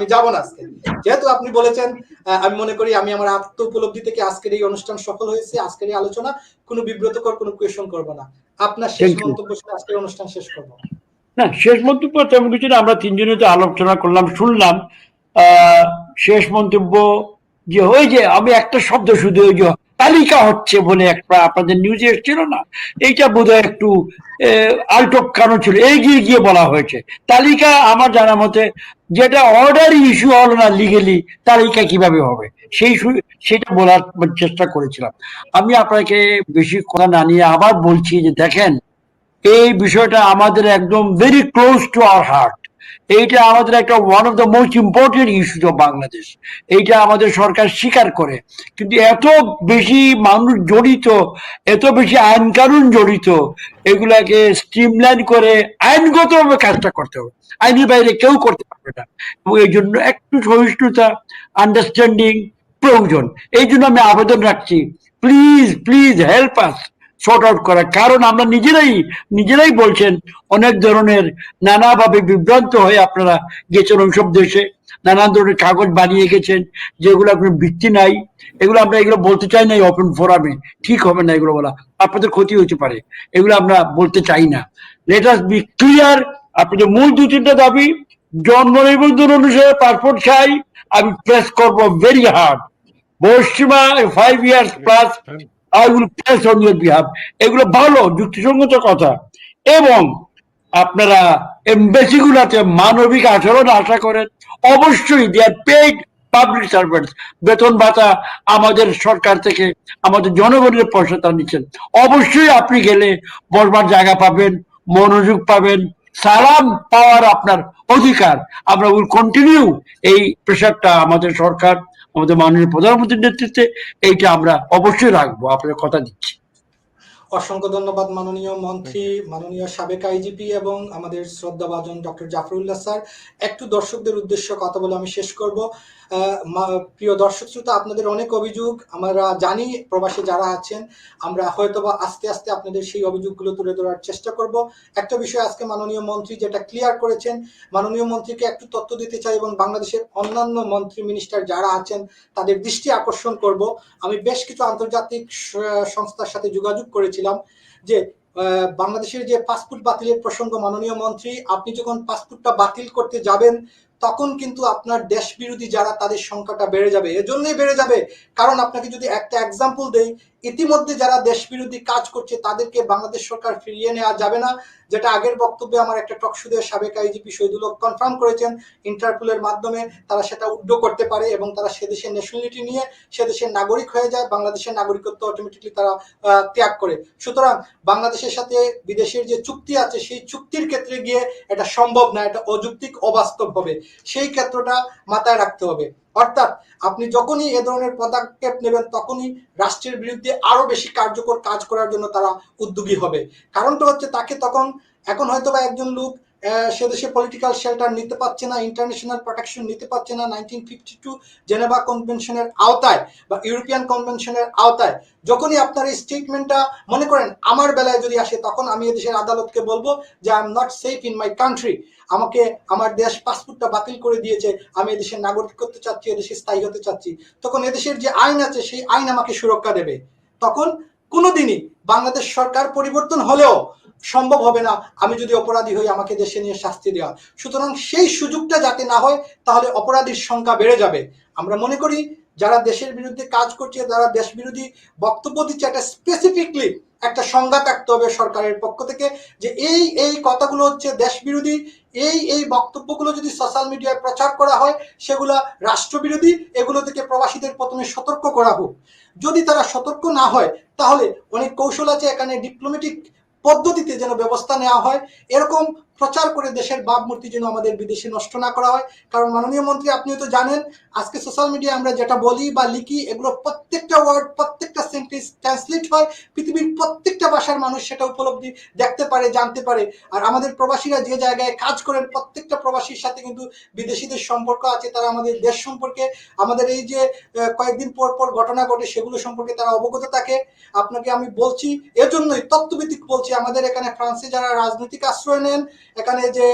আমি যাব না আজকে। যেহেতু আপনি বলেছেন আমি মনে করি আমি আমার আত্ম উপলব্ধি থেকে আজকের এই অনুষ্ঠান সফল হয়েছে আজকের এই আলোচনা কোনো বিব্রতকর কোনো কোয়েশন করব না। আপনার শেষ মন্তব্য শুনে আজকের অনুষ্ঠান শেষ করব। না শেষ মন্তব্য তেমন কিছু না আমরা তিনজনে তো আলোচনা করলাম শুনলাম। আহ, শেষ মন্তব্য যে হয়ে যে আমি একটা শব্দ শুধু ওই যে তালিকা হচ্ছে বলে একটা আপনাদের নিউজে এসেছিল না? এইটা বোধহয় একটু আলটক কারণ ছিল, এগিয়ে গিয়ে বলা হয়েছে। তালিকা আমার জানা মতে যেটা অর্ডার ইস্যু হলো না লিগেলি তালিকা কীভাবে হবে? সেই সেটা বলার চেষ্টা করেছিলাম। আমি আপনাকে বেশি কথা না নিয়ে আবার বলছি যে দেখেন, এই বিষয়টা আমাদের একদম very close to our heart এইটা আমাদের একটা one of the most important issue of Bangladesh এইটা আমাদের সরকার স্বীকার করে। কিন্তু এত বেশি মানুষ জড়িত, এত বেশি আইন কানুন জড়িত, এগুলাকে স্ট্রিমলাইন করে আইনগতভাবে কাজটা করতে হবে। আইনের বাইরে কেউ করতে পারবে না। এবং এই জন্য একটু সহিষ্ণুতা আন্ডারস্ট্যান্ডিং প্রয়োজন। এই জন্য আমি আবেদন রাখছি। Please please help us sort out করা কারণ আমরা নিজেরাই নিজেরাই বলছেন, অনেক ধরনের নানাভাবে বিভ্রান্ত হয়ে আপনারা গেছেন ওইসব দেশে, নানান ধরনের কাগজ বানিয়ে গেছেন, যেগুলো কোনো ভিত্তি নাই। এগুলো আমরা এগুলো বলতে চাই না ওপেন ফোরামে ঠিক হবে না এগুলো বলা। আপনাদের ক্ষতি হতে পারে। এগুলো আমরা বলতে চাই না। লেট আস বি ক্লিয়ার আপনি যে মূল দু তিনটা দাবি, জন্ম নিবন্ধন অনুসারে পাসপোর্ট চাই, আমি প্রেস করব ভেরি হার্ড পশ্চিমা five years plus I will press on your behalf এগুলো ভালো, যুক্তিসঙ্গত কথা। এবং আপনারা এমবেসি গুলাতে মানবিক আচরণ আশা করেন, অবশ্যই they are paid public servant বেতন ভাতা আমাদের সরকার থেকে, আমাদের জনগণের পয়সা তারা নিচ্ছেন। অবশ্যই আপনি গেলে বসবার জায়গা পাবেন, মনোযোগ পাবেন, সালাম পাওয়ার আপনার অধিকার। আমরা উইল কন্টিনিউ এই প্রেশারটা আমাদের সরকার আমাদের মাননীয় প্রধানমন্ত্রীর নেতৃত্বে এইটা আমরা অবশ্যই রাখব আপনার কথা দিচ্ছি। অসংখ্য ধন্যবাদ মাননীয় মন্ত্রী মাননীয় সাবেক আইজিপি এবং আমাদের শ্রদ্ধাভাজন ডক্টর জাফরুল্লাহ স্যার। একটু দর্শকদের উদ্দেশ্য কথা বলে আমি শেষ করব। প্রিয় দর্শক শ্রোতা আপনাদের অনেক অভিযোগ। আমরা জানি প্রবাসী যারা আছেন আমরা হয়তোবা আস্তে আস্তে আপনাদের সেই অভিযোগগুলো তুলে ধরার চেষ্টা করব। একটা বিষয় আজকে মাননীয় মন্ত্রী যেটা ক্লিয়ার করেছেন মাননীয় মন্ত্রীকে একটু তথ্য দিতে চাই এবং বাংলাদেশের অন্যান্য মন্ত্রী মিনিস্টার যারা আছেন তাদের দৃষ্টি আকর্ষণ করব। আমি বেশ কিছু আন্তর্জাতিক সংস্থার সাথে যোগাযোগ করেছিলাম যে বাংলাদেশের যে পাসপোর্ট বাতিলের প্রসঙ্গ মাননীয় মন্ত্রী, আপনি যখন পাসপোর্টটা বাতিল করতে যাবেন, তখন কিন্তু আপনার দেশ বিরোধী যারা, তাদের সংখ্যাটা বেড়ে যাবে। এজন্যই বেড়ে যাবে। কারণ আপনাকে যদি একটা এক্সাম্পল দেই, ইতিমধ্যে যারা দেশ বিরোধী কাজ করছে, তাদেরকে বাংলাদেশ সরকার ফিরিয়ে নেওয়া যাবে না। যেটা আগের বক্তব্যে আমার একটা টকশুদে সাবেক আইজিপি শহীদুল কনফার্ম করেছেন, ইন্টারপোলের মাধ্যমে তারা সেটা উড্ড করতে পারে এবং তারা সে দেশের ন্যাশনালিটি নিয়ে সে দেশের নাগরিক হয়ে যায়, বাংলাদেশের নাগরিকত্ব অটোমেটিকলি তারা ত্যাগ করে। সুতরাং বাংলাদেশের সাথে বিদেশের যে চুক্তি আছে, সেই চুক্তির ক্ষেত্রে গিয়ে এটা সম্ভব না, এটা অযৌক্তিক অবাস্তব হবে। সেই ক্ষেত্রটা মাথায় রাখতে হবে। অর্থাৎ আপনি যখনই এ ধরনের পদক্ষেপ নেবেন, তখনই রাষ্ট্রের বিরুদ্ধে আরও বেশি কার্যকর কাজ করার জন্য তারা উদ্যোগী হবে। কারণটা হচ্ছে তাকে তখন, এখন হয়তো বা একজন লোক আহ, সে দেশে পলিটিক্যাল শেল্টার নিতে পারছে না ইন্টারন্যাশনাল প্রোটেকশন নিতে পারছে না নাইনটিন ফিফটি টু জেনেভা কনভেনশনের আওতায় বা ইউরোপিয়ান কনভেনশনের আওতায়। যখনই আপনার এই স্টেটমেন্টটা মনে করেন আমার বেলায় যদি আসে তখন আমি এদেশের আদালতকে বলব যে I am not safe in my country আমাকে আমার দেশ পাসপোর্টটা বাতিল করে দিয়েছে আমি এদেশের নাগরিক করতে চাচ্ছি এদেশে স্থায়ী হতে চাচ্ছি। তখন এদেশের যে আইন আছে সেই আইন আমাকে সুরক্ষা দেবে। তখন কোনোদিনই বাংলাদেশ সরকার পরিবর্তন হলেও সম্ভব হবে না। আমি যদি অপরাধী হই, আমাকে দেশে নিয়ে শাস্তি দেওয়া। সুতরাং সেই সুযোগটা যাতে না হয়, তাহলে অপরাধীর সংখ্যা বেড়ে যাবে। আমরা মনে করি, যারা দেশের বিরুদ্ধে কাজ করছে, যারা দেশ বিরোধী বক্তব্য দিচ্ছে, একটা স্পেসিফিকলি একটা সংজ্ঞা থাকতে হবে সরকারের পক্ষ থেকে যে এই এই কথাগুলো হচ্ছে দেশ বিরোধী এই এই বক্তব্যগুলো যদি সোশ্যাল মিডিয়ায় প্রচার করা হয়, সেগুলো রাষ্ট্রবিরোধী, এগুলো থেকে প্রবাসীদের প্রথমে সতর্ক করা হোক। যদি তারা সতর্ক না হয়, তাহলে অনেক কৌশল আছে। এখানে ডিপ্লোমেটিক পদ্ধতিতে যেন ব্যবস্থা নেওয়া হয়। এরকম প্রচার করে দেশের ভাবমূর্তি যেন আমাদের বিদেশে নষ্ট না করা হয়। কারণ মাননীয় মন্ত্রী, আপনিও তো জানেন, আজকে সোশ্যাল মিডিয়া আমরা যেটা বলি বা লিখি, এগুলো প্রত্যেকটা ওয়ার্ড প্রত্যেকটা সেন্টেন্স ট্রান্সলেট হয়। পৃথিবীর প্রত্যেকটা ভাষার মানুষ সেটা উপলব্ধি দেখতে পারে, জানতে পারে। আর আমাদের প্রবাসীরা যে জায়গায় কাজ করেন, প্রত্যেকটা প্রবাসীর সাথে কিন্তু বিদেশিদের সম্পর্ক আছে। তারা আমাদের দেশ সম্পর্কে, আমাদের এই যে কয়েকদিন পর পর ঘটনা ঘটে সেগুলো সম্পর্কে তারা অবগত থাকে। আপনাকে আমি বলছি, এজন্যই তত্ত্বভিত্তিক বলছি, আমাদের এখানে ফ্রান্সে যারা রাজনৈতিক আশ্রয় নেন এখানে যে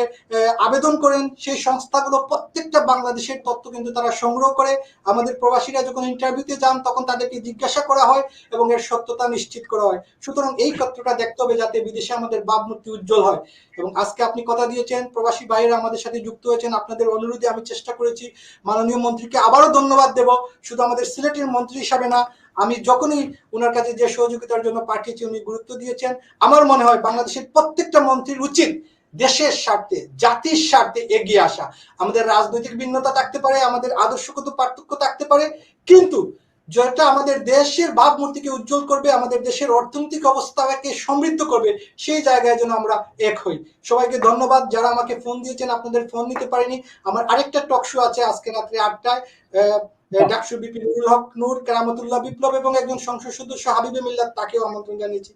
আবেদন করেন, সেই সংস্থাগুলো প্রত্যেকটা বাংলাদেশের তথ্য কিন্তু তারা সংগ্রহ করে। আমাদের প্রবাসীরা যখন ইন্টারভিউতে যান, তখন তাদেরকে জিজ্ঞাসা করা হয় এবং এর সত্যতা নিশ্চিত করা হয়। সুতরাং এই তথ্যটা দেখতে হবে যাতে বিদেশে আমাদের ভাবমূর্তি উজ্জ্বল হয়। এবং আজকে আপনি কথা দিয়েছেন, প্রবাসী বাইরে আমাদের সাথে যুক্ত হয়েছেন, আপনাদের অনুরোধে আমি চেষ্টা করেছি, মাননীয় মন্ত্রীকে আবারও ধন্যবাদ দেব। শুধু আমাদের সিলেটের মন্ত্রী হিসাবে না, আমি যখনই ওনার কাছে যে সহযোগিতার জন্য পাঠিয়েছি, উনি গুরুত্ব দিয়েছেন। আমার মনে হয় বাংলাদেশের প্রত্যেকটা মন্ত্রীর উচিত দেশের স্বার্থে জাতির স্বার্থে এগিয়ে আসা। আমাদের রাজনৈতিক ভিন্নতা থাকতে পারে আমাদের আদর্শগত পার্থক্য থাকতে পারে কিন্তু যেটা আমাদের দেশের ভাবমূর্তিকে উজ্জ্বল করবে আমাদের দেশের অর্থনৈতিক অবস্থাকে সমৃদ্ধ করবে সেই জায়গায় যেন আমরা এক হই। সবাইকে ধন্যবাদ যারা আমাকে ফোন দিয়েছেন আপনাদের ফোন নিতে পারিনি। আমার আরেকটা টক শো আছে আজকে রাত্রে আটটায় আহ, ডাকসু বিপি নুরুল হক নূর কেরামতুল্লাহ বিপ্লব এবং একজন সংসদ সদস্য হাবিবে মিল্লাত তাকেও আমন্ত্রণ জানিয়েছি।